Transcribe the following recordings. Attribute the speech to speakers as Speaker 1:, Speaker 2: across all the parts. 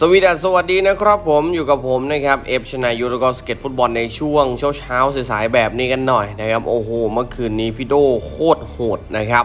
Speaker 1: สวีดัสสวัสดีนะครับผมอยู่กับผมนะครับเอฟชนายุแล้วก็สเก็ตฟุตบอลในช่วงเช้าเช้าสายๆแบบนี้กันหน่อยนะครับโอ้โหเมื่อคืนนี้พี่โดโคตรโหดนะครับ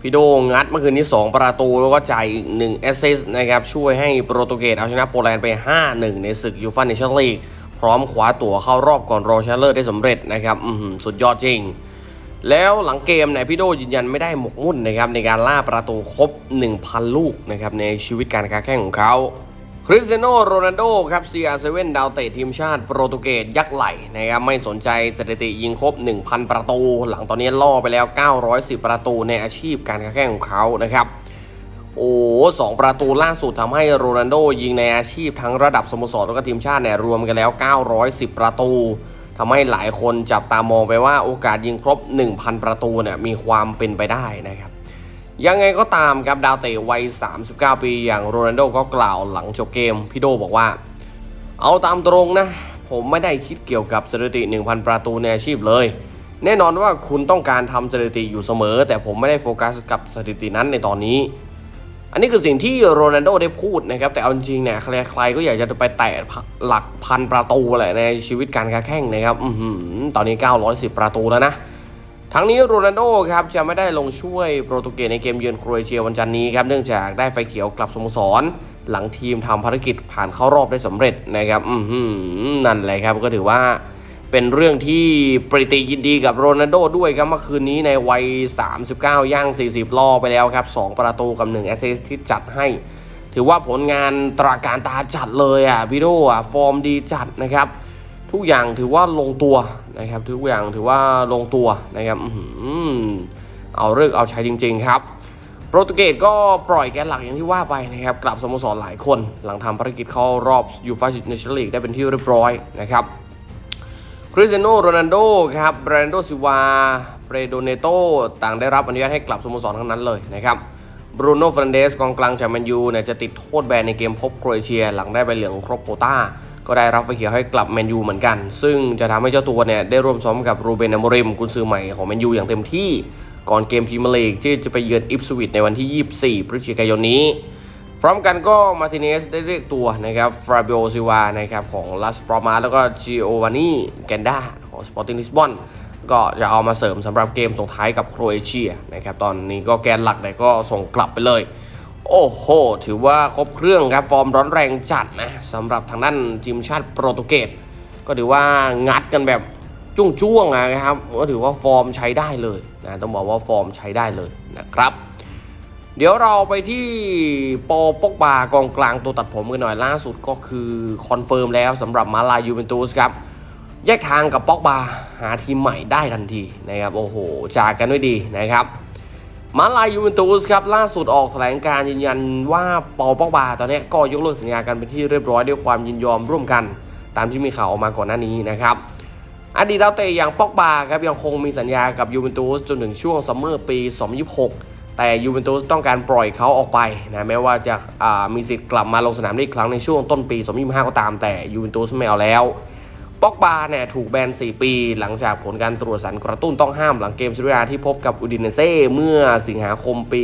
Speaker 1: พี่โดงัดเมื่อคืนนี้ 2 ประตูแล้วก็จ่ายอีก1แอสซิสต์นะครับช่วยให้โปรตุเกสเอาชนะโปแลนด์ไป 5-1 ในศึกยูฟ่าเนชั่นลีกพร้อมคว้าตั๋วเข้ารอบก่อนรอชนะเลิศได้สำเร็จนะครับอื้อหือสุดยอดจริง แล้วหลังเกมเนี่ยพี่โดยืนยันไม่ได้หมกมุ่นนะครับในการล่าประตูครบ 1,000 ลูกนะครับในชีวิตการค้าแข่งของเขา คริสเตียโนโรนัลโดครับ CR7 ดาวเตะทีมชาติโปรตุเกสยักษ์ไหลนะครับไม่สนใจสถิติยิงครบ 1,000 ประตู หลังตอนนี้ล่อไปแล้ว 910 ประตูในอาชีพการค้าแข่งของเขานะครับโอ้สองประตูล่าสุดทำให้โรนัลโดยิงในอาชีพทั้งระดับสโมสรแล้วก็ทีมชาติเนี่ยรวมกันแล้ว 910 ประตูทำให้หลายคนจับตามองไปว่าโอกาสยิงครบ 1,000 ประตูเนี่ยมีความเป็นไปได้นะครับ ยังไงก็ตามครับดาวเตะวัย 39 ปีอย่างโรนัลโดก็กล่าวหลังจบเกม พี่โดบอกว่า เอาตามตรงนะ ผมไม่ได้คิดเกี่ยวกับสถิติ 1,000 ประตูในอาชีพเลย แน่นอนว่าคุณต้องการทำสถิติอยู่เสมอ แต่ผมไม่ได้โฟกัสกับสถิตินั้นในตอนนี้ อันนี้คือสิ่งที่โรนัลโดได้พูดนะครับ แต่เอาจริงเนี่ยใครๆก็อยากจะไปแตะหลักพันประตูแหละในชีวิตการค้าแข่งนะครับอื้อหือตอนนี้ 910 ประตูแล้วนะ ทั้งนี้โรนัลโดครับจะไม่ได้ลงช่วยโปรตุเกสในเกมเยือนโครเอเชียวันจันทร์นี้ครับเนื่องจากได้ไฟเขียวกลับสโมสร หลังทีมทำภารกิจผ่านเข้ารอบได้สำเร็จนะครับอือหือนั่นแหละครับก็ถือว่าเป็นเรื่องที่ปริติยินดีกับโรนัลโดด้วยครับเมื่อคืนนี้ในวัย 39 ย่าง 40 ล่อไปแล้วครับ 2 ประตูกับ1แอสซิสที่จัดให้ ถือว่าผลงานตราการตาจัดเลยอะพี่โดอะฟอร์มดีจัดนะครับ ทุกอย่างถือว่าลงตัวนะครับ ทุกอย่างถือว่าลงตัวนะครับเอาเลิกเอาใช้จริง ๆ ครับ โปรตุเกสก็ปล่อยแกนหลักอย่างที่ว่าไปนะครับกลับสโมสรหลายคน หลังทำภารกิจเข้ารอบยูฟ่าเนชั่นลีกได้เป็นที่เรียบร้อยนะครับคริสเตียโนโรนัลโดครับแบรนโดซิวาเปรโดเนโตต่างได้รับอนุญาตให้กลับสโมสรทั้งนั้นเลยนะครับบรูโน่ฟรันเดสกองกลางจากแมนยูเนี่ยจะติดโทษแบนในเกมพบโครเอเชีย หลังได้ใบเหลืองครบโควต้า ก็ได้รับไฟเขียวให้กลับแมนยูเหมือนกัน ซึ่งจะทำให้เจ้าตัวเนี่ยได้ร่วมซ้อมกับรูเบนอโมริมกุนซือใหม่ของแมนยูอย่างเต็มที่ ก่อนเกมพรีเมียร์ลีกที่จะไปเยือนอิปสวิตในวันที่ 24 พฤศจิกายนนี้ พร้อมกันก็มาร์ติเนสได้เรียกตัวนะครับฟราบิโอซิวานะครับของลาสปรอมาแล้วก็จิโอวานีแกนดาของสปอร์ติ้งลิสบอนก็จะเอามาเสริมสำหรับเกมส่งท้ายกับโครเอเชียนะครับตอนนี้ก็แกนหลักเนี่ยก็ส่งกลับไปเลย โอ้โห ถือว่าครบเครื่องครับ ฟอร์มร้อนแรงจัดนะสำหรับทางด้านทีมชาติโปรตุเกสก็ถือว่างัดกันแบบจ้วงๆนะครับก็ถือว่าฟอร์มใช้ได้เลยนะต้องบอกว่าฟอร์มใช้ได้เลยนะครับ เดี๋ยวเราไปที่ปอปกบากองกลางตัวตัดผมกันหน่อยล่าสุดก็คือคอนเฟิร์มแล้วสำหรับมาลายูเวนตุสครับแยกทางกับปอกบาหาทีมใหม่ได้ทันทีนะครับโอ้โหจากกันด้วยดีนะครับ มาลายูเวนตุสครับล่าสุดออกแถลงการยืนยันว่าเปอปอกบาตอนนี้ก็ยกเลิกสัญญากันเป็นที่เรียบร้อยด้วยความยินยอมร่วมกัน ตามที่มีข่าวออกมาก่อนหน้านี้นะครับอดีตดาวเตะอย่างปอกบาครับยังคงมีสัญญากับยูเวนตุสจนถึงช่วงซัมเมอร์ปี 2026 แต่ยูเวนตุสต้องการปล่อยเขาออกไปนะแม้ว่าจะามีสิทธิ์กลับมาลงสนามได้อีกครั้งในช่วงต้นปี 2025 ก็ตามแต่ยูเวนตุสไม่เอาแล้ว ปอกบาเนี่ยถูกแบน 4 ปี หลังจากผลการตรวจสารกระตุ้นต้องห้ามหลังเกมซีเรียที่พบกับอูดินเนเซ่เมื่อสิงหาคมปี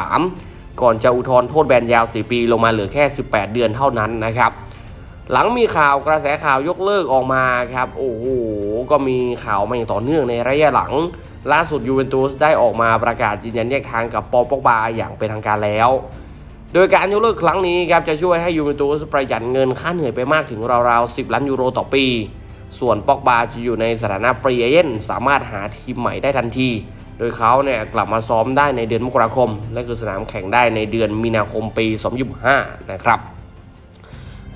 Speaker 1: 2023 ก่อนจะอุทธรณ์โทษแบนยาว 4 ปีลงมาเหลือแค่ 18 เดือนเท่านั้นนะครับ หลังมีข่าวกระแสข่าวยกเลิกออกมาครับ โอ้โห ก็มีข่าวมาอย่างต่อเนื่องในระยะหลัง ล่าสุดยูเวนตุสได้ออกมาประกาศยืนยันแยกทางกับปอปอกบาอย่างเป็นทางการแล้ว โดยการยกเลิกครั้งนี้ครับจะช่วยให้ยูเวนตุสประหยัดเงินค่าเหนื่อยไปมากถึงราวๆ 10 ล้านยูโรต่อปี ส่วนปอกบาจะอยู่ในสถานะฟรีเอเจนต์สามารถหาทีมใหม่ได้ทันที โดยเขาเนี่ยกลับมาซ้อมได้ในเดือนมกราคม และคือสนามแข่งได้ในเดือนมีนาคมปี2025นะครับ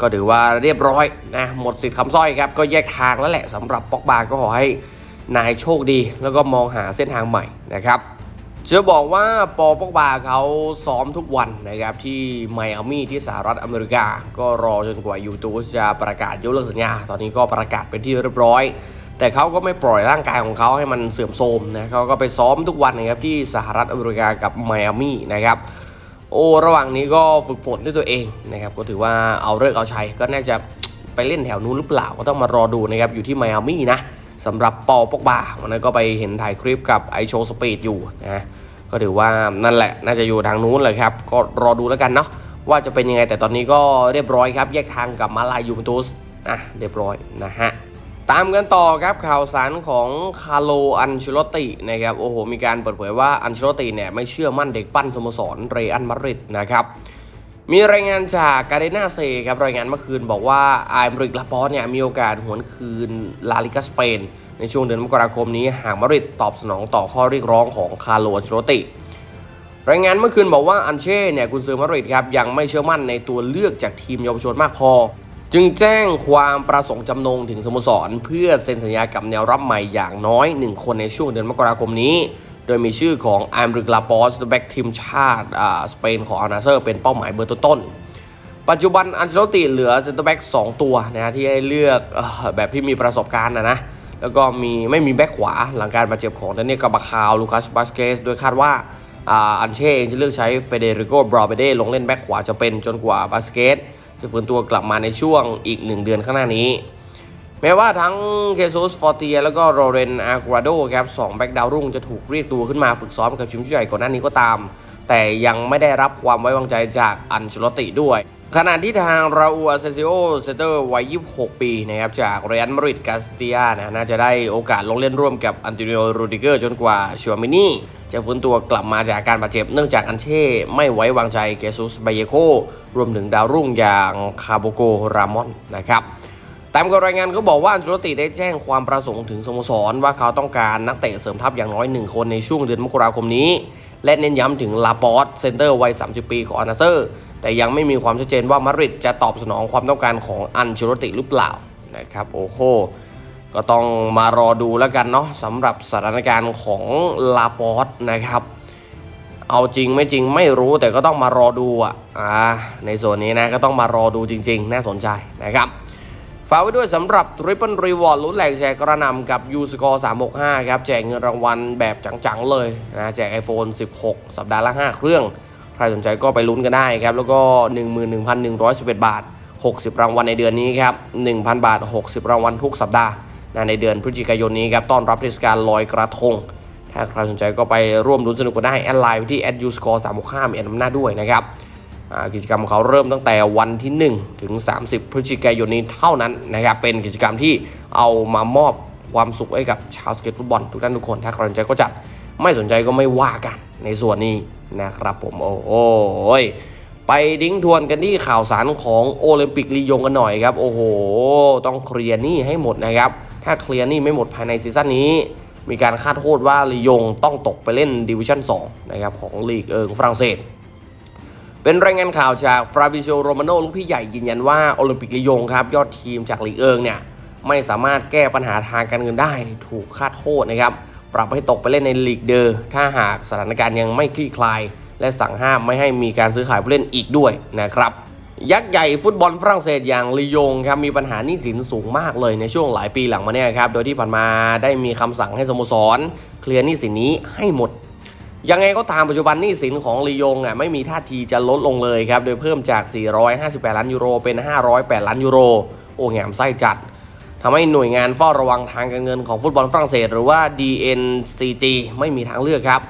Speaker 1: ก็ถือว่าเรียบร้อยนะหมดสิทธิ์คำสร้อยครับก็แยกทางแล้วแหละสำหรับปอกบาก็ขอให้นายโชคดี แล้วก็มองหาเส้นทางใหม่นะครับ จะบอกว่าปอปอกบาเขาซ้อมทุกวันนะครับที่ไมอามี่ที่สหรัฐอเมริกา ก็รอจนกว่ายูทูสจะประกาศยกเลิกสัญญา ตอนนี้ก็ประกาศเป็นที่เรียบร้อย แต่เขาก็ไม่ปล่อยร่างกายของเขาให้มันเสื่อมโทรมนะเขาก็ไปซ้อมทุกวันนะครับที่สหรัฐอเมริกากับไมอามี่นะครับโอ้ระหว่างนี้ก็ฝึกฝนด้วยตัวเองนะครับก็ถือว่าเอาเลิกเอาชัยก็น่าจะไปเล่นแถวนู้นหรือเปล่าก็ต้องมารอดูนะครับอยู่ที่ไมอามี่นะ สำหรับปอปอกบาวันนั้นก็ไปเห็นถ่ายคลิปกับไอโชสปีดอยู่นะก็ถือว่านั่นแหละน่าจะอยู่ทางนู้นเลยครับ ก็รอดูแล้วกันเนาะว่าจะเป็นยังไงแต่ตอนนี้ก็เรียบร้อยครับ แยกทางกับมาลายยูเวนตุสอะเรียบร้อยนะฮะตามกันต่อครับข่าวสารของคาร์โลอันเชลตินะครับโอ้โหมีการเปิดเผยว่าอันเชลตติเนี่ยไม่เชื่อมั่นเด็กปั้นสโมสรเรอัลมาดริดนะครับ มีรายงานจากการเดนาเซครับรายงานเมื่อคืนบอกว่าไอมริกลาปอสเนี่ยมีโอกาสหวนคืนลาลิกาสเปน ในช่วงเดือนมกราคมนี้หากมาริดตอบสนองต่อข้อเรียกร้องของคาร์โลอันเชลอตติ รายงานเมื่อคืนบอกว่าอันเช่เนี่ยกุนซือมาริดครับยังไม่เชื่อมั่นในตัวเลือกจากทีมเยาวชนมากพอ จึงแจ้งความประสงค์จำนงถึงสโมสร เพื่อเซ็นสัญญากับแนวรับใหม่อย่างน้อย 1 คนในช่วงเดือนมกราคมนี้ โดยมีชื่อของอัมริกลาปอสแบ็กทีมชาติอ่าสเปนของอานาเซอร์เป็นเป้าหมายเบอร์ต้นปัจจุบันอันเชลติเหลือเซนเตอร์แบ็ก2ตัวนะฮะที่ให้เลือกอแบบที่มีประสบการณ์นะนะแล้วก็มีไม่มีแบ็กขวาหลังการบาดเจ็บของดานเนียลกาบาคาวลูคัสบาสเกสโดยคาดว่าอ่าอันเช่เองจะเลือกใช้เฟเดริโกบรอเบเดลงเล่นแบ็กขวาจะเป็นจนกว่าบาสเกสจะฟื้นตัวกลับมาในช่วงอีก 1 เดือนข้างหน้านี้ แม้ว่าทั้งเคซูสฟอร์เตียแล้วก็โรเรนอากราโดครับสองแบ็กดาวรุ่งจะถูกเรียกตัวขึ้นมาฝึกซ้อมกับทีมชุดใหญ่ก่อนหน้านี้ก็ตาม แต่ยังไม่ได้รับความไว้วางใจจากอันเชลติด้วย ขณะที่ทางราอูอาเซซิโอเซเตอร์วัย 26 ปีนะครับจากเรอัลมาดริดกาสเตียนะน่าจะได้โอกาสลงเล่นร่วมกับอันโตนิโอรูดิเกอร์จนกว่าชัวมินี่จะฟื้นตัวกลับมาจากการบาดเจ็บเนื่องจากอันเช่ไม่ไว้วางใจเกซุสไบเยโครวมถึงดาวรุ่งอย่างคาโบโกรามอนนะครับามกับรายงานก็บอกว่าอันเชตติได้แจ้งความประสงค์ถึงสโมสร ว่าเขาต้องการนักเตะเสริมทัพอย่างน้อยหนึ่งคนในช่วงเดือนมกราคมนี้ และเน้นย้ำถึงลาปอสเซนเตอร์วัย 30 ปีของอานาเซอร์ แต่ยังไม่มีความชัดเจนว่ามาริดจะตอบสนองความต้องการของอันเชตติหรือเปล่านะครับโอ้โหก็ต้องมารอดูแล้วกันเนาะสำหรับสถานการณ์ของลาปอสนะครับ เอาจริงไม่จริงไม่รู้แต่ก็ต้องมารอดูอะอ่าในส่วนนี้นะก็ต้องมารอดูจริง ๆ น่าสนใจนะครับ ฝากไว้ด้วยสำหรับ Triple Reward ลุ้นแหลกแชร์กระนำกับ u s c o r e 365 ครับ แจกเงินรางวัลแบบจังๆเลยนะแจก iPhone 16 สัปดาห์ละ 5 เครื่อง ใครสนใจก็ไปลุ้นกันได้ครับ แล้วก็ 11,111 บาท 60 รางวัลในเดือนนี้ครับ 1,000 บาท 60 รางวัลทุกสัปดาห์นะในเดือนพฤศจิกายนนี้ครับต้อนรับเทศกาลลอยกระทง ถ้าใครสนใจก็ไปร่วมลุ้นสนุกกันได้แอดไลน์ไปที่ u s c o r e 365มีแอดนำหน้าด้วยนะครับ กิจกรรมของเขาเริ่มตั้งแต่วันที่ 1 ถึง 30 พฤศจิกายนนี้เท่านั้นนะครับเป็นกิจกรรมที่เอามามอบความสุขให้กับชาวสเก็ตฟุตบอลทุกท่านทุกคนถ้าใครสนใจก็จัดไม่สนใจก็ไม่ว่ากันในส่วนนี้นะครับผมโอ้โหยไปดิ้งทวนกันที่ข่าวสารของโอลิมปิกลียงกันหน่อยครับ โอ้โห ต้องเคลียร์หนี้ให้หมดนะครับ ถ้าเคลียร์หนี้ไม่หมดภายในซีซั่นนี้ มีการคาดโทษว่าลียงต้องตกไปเล่นดิวิชั่น2นะครับของลีกเอิงฝรั่งเศส เป็นรายงานข่าวจากฟราบิโซโรมาโนลูกพี่ใหญ่ยืนยันว่าโอลิมปิกลียงครับ ยอดทีมจากลีเอิงเนี่ยไม่สามารถแก้ปัญหาทางการเงินได้ถูกคาดโทษนะครับ ปรับให้ตกไปเล่นในลีกเดอร์ถ้าหากสถานการณ์ยังไม่คลี่คลาย และสั่งห้ามไม่ให้มีการซื้อขายผู้เล่นอีกด้วยนะครับยักษ์ใหญ่ฟุตบอลฝรั่งเศสอย่างลียงครับมีปัญหาหนี้สินสูงมากเลยในช่วงหลายปีหลังมาเนี่ยครับโดยที่ผ่านมาได้มีคำสั่งให้สโมสร เคลียร์หนี้สินนี้ให้หมด ยังไงก็ตามปัจจุบันหนี้สินของลียงอะไม่มีท่าทีจะลดลงเลยครับ โดยเพิ่มจาก 458 ล้านยูโรเป็น 508 ล้านยูโร โอ้แงมไส้จัดทำให้หน่วยงานเฝ้าระวังทางการเงินของฟุตบอลฝรั่งเศส หรือว่า DNCG ไม่มีทางเลือกครับ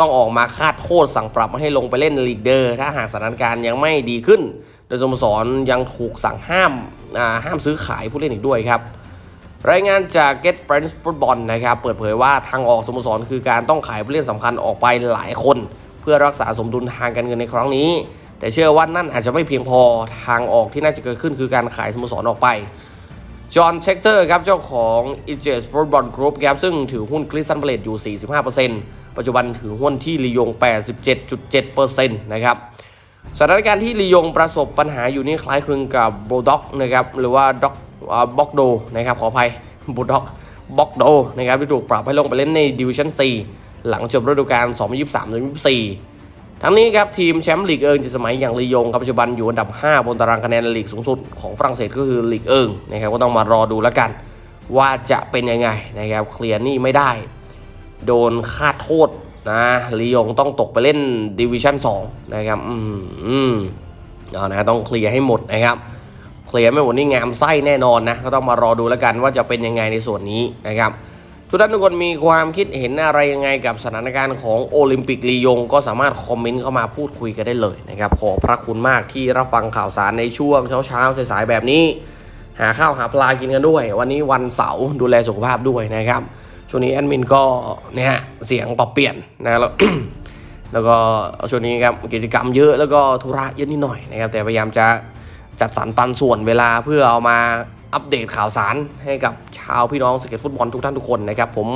Speaker 1: ต้องออกมาคาดโทษสั่งปรับให้ลงไปเล่นลีกเดอร์ถ้าหากสถานการณ์ยังไม่ดีขึ้น โดยสโมสรยังถูกสั่งห้ามห้ามซื้อขายผู้เล่นอีกด้วยครับ รายงานจาก Get Friends Football นะครับ เปิดเผยว่าทางออกสโมสรคือการต้องขายผู้เล่นสำคัญออกไปหลายคน เพื่อรักษาสมดุลทางการเงินในครั้งนี้ แต่เชื่อว่านั่นอาจจะไม่เพียงพอทางออกที่น่าจะเกิดขึ้นคือการขายสโมสรออกไปจอห์นเชคเตอร์ครับเจ้าของ e j e s Football Group ครับซึ่งถือหุ้นคริสตันเพลตอยู่ 45%ปัจจุบันถือหุ้นที่ลียง 87.7%นะครับสถานการณ์ที่ลียงประสบปัญหาอยู่นี่คล้ายคลึงกับโบด็อกนะครับหรือว่าด็อก บ็อกโดนะครับขออภัยโบด็อกบ็อกโดนะครับที่ถูกปรับให้ลงไปเล่นในดิวิชั่น 4 หลังจบฤดูกาล 2023-2024 ทั้งนี้ครับทีมแชมป์ลีกเอิงจ็ดสมัยอย่างลียงครับปัจจุบันอยู่อันดับ 5 บนตารางคะแนนลีกสูงสุดของฝรั่งเศสก็คือลีกเอิงนะครับก็ต้องมารอดูแล้วกัน ว่าจะเป็นยังไงนะครับเคลียร์นี่ไม่ได้ โดนคาดโทษนะลียงต้องตกไปเล่นดิวิชั่น2นะครับอืมอืมเอานะต้องเคลียร์ให้หมดนะครับ เคลียร์ไม่หมดนี่งามไส้แน่นอนนะก็ต้องมารอดูแล้วกันว่าจะเป็นยังไงในส่วนนี้นะครับทุกท่านทุกคนมีความคิดเห็นอะไรยังไงกับสถานการณ์ของโอลิมปิกลียง ก็สามารถคอมเมนต์เข้ามาพูดคุยกันได้เลยนะครับขอพระคุณมากที่รับฟังข่าวสารในช่วงเช้าๆสายๆแบบนี้ หาข้าวหาปลากินกันด้วย วันนี้วันเสาร์ดูแลสุขภาพด้วยนะครับช่วงนี้แอดมินก็เนี่ยเสียงปรับเปลี่ยนนะแล้วแล้วก็ช่วงนี้ครับกิจกรรมเยอะแล้วก็ธุระเยอะนิดหน่อยนะครับแต่พยายามจะ จัดสรรปันส่วนเวลาเพื่อเอามาอัปเดตข่าวสารให้กับชาวพี่น้องสเก็ตฟุตบอลทุกท่านทุกคนนะครับผม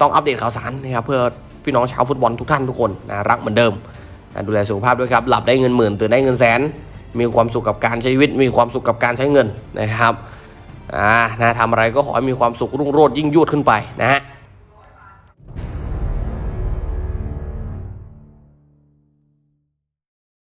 Speaker 1: ต้องอัปเดตข่าวสารนะครับเพื่อพี่น้องชาวฟุตบอลทุกท่านทุกคนนะรักเหมือนเดิมนะดูแลสุขภาพด้วยครับหลับได้เงินหมื่นตื่นได้เงินแสน มีความสุขกับการใช้ชีวิต มีความสุขกับการใช้เงินนะครับอ่านะทำอะไรก็ขอให้มีความสุขรุ่งโรจน์ยิ่งยวดขึ้นไปนะฮะ